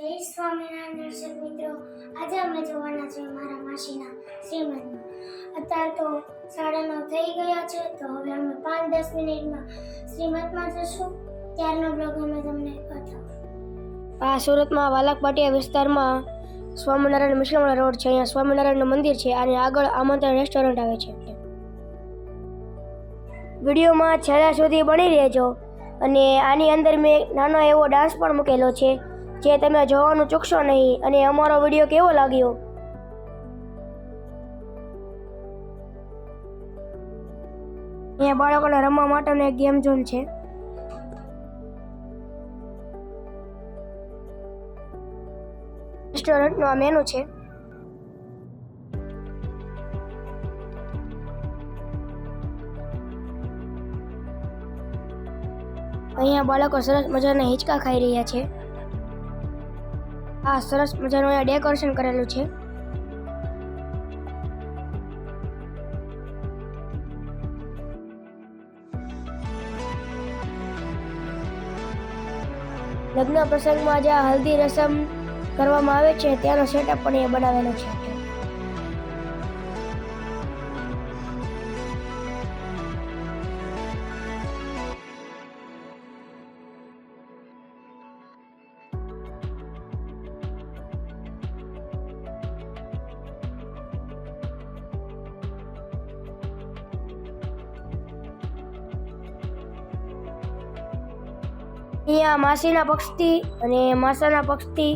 જય સ્વામિનારાયણ દર્શક મિત્રો. આજે અમે જોવાના છે મારા માસીના શ્રીમંત અત્યારે તો સાડા નવ થઈ ગયા છે, તો હવે અમે પાંચ દસ મિનિટમાં શ્રીમંતમાં જશું. ત્યારનો બ્લોગ અમે તમને બતાવું. આ સુરતમાં વાલક પાટિયા વિસ્તારમાં સ્વામિનારાયણ મિશ્રમણ રોડ છે. અહીંયા સ્વામિનારાયણનું મંદિર છે અને આગળ આમંત્રણ રેસ્ટોરન્ટ આવે છે. વિડીયોમાં છેલ્લા સુધી બની રહેજો અને આની અંદર મેં નાનો એવો ડાન્સ પણ મૂકેલો છે. જે તમે જોવાનું ચૂકશો નહીં અને અમારો વીડિયો કેવો લાગ્યો? અહીંયા બાળકોને રમવા માટેનો એક ગેમ ઝોન છે. રેસ્ટોરન્ટનું આ મેનુ છે. અહીંયા બાળકો સરસ મજાના હિંચકા ખાઈ રહ્યા છે. આ સરસ મજાનું અહીંયા ડેકોરેશન કરેલું છે. લગ્ન પ્રસંગમાં જ્યાં હલ્દી રસમ કરવામાં આવે છે ત્યાંનો સેટઅપ પણ એ બનાવેલો છે. અહીંયા માસીના પક્ષથી અને માસાના પક્ષથી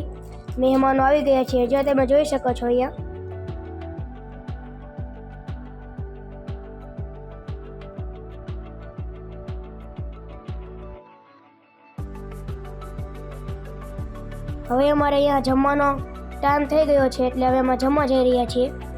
મહેમાનો આવી ગયા છે. જે તમે જોઈ શકો છો અહીંયા. હવે અમારે અહીંયા જમવાનો ટાઈમ થઈ ગયો છે, એટલે હવે અમે જમવા જઈ રહ્યા છીએ.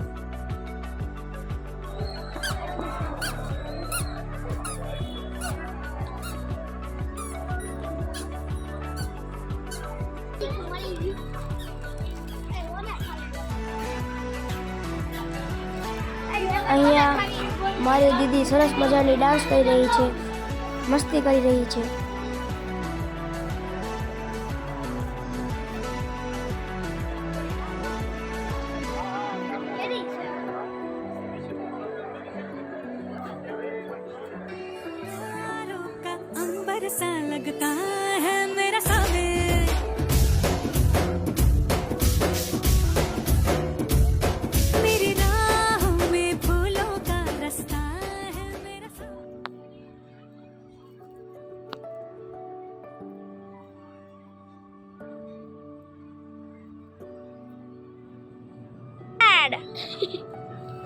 અહીંયા મારી દીદી સરસ મજાની ડાન્સ કરી રહી છે મસ્તી કરી રહી છે तारों का अंबर सा लगता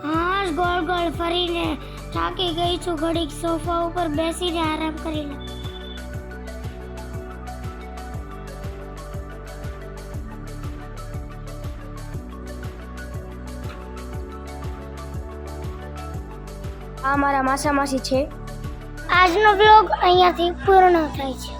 હા ગોળ ગોળ ફરીને થાકી ગઈ છું ઘડીક સોફા ઉપર બેસીને આરામ કરી લઉં આ મારા માસા માસી છે. આજનો બ્લોગ અહીંયાથી પૂર્ણ થાય છે.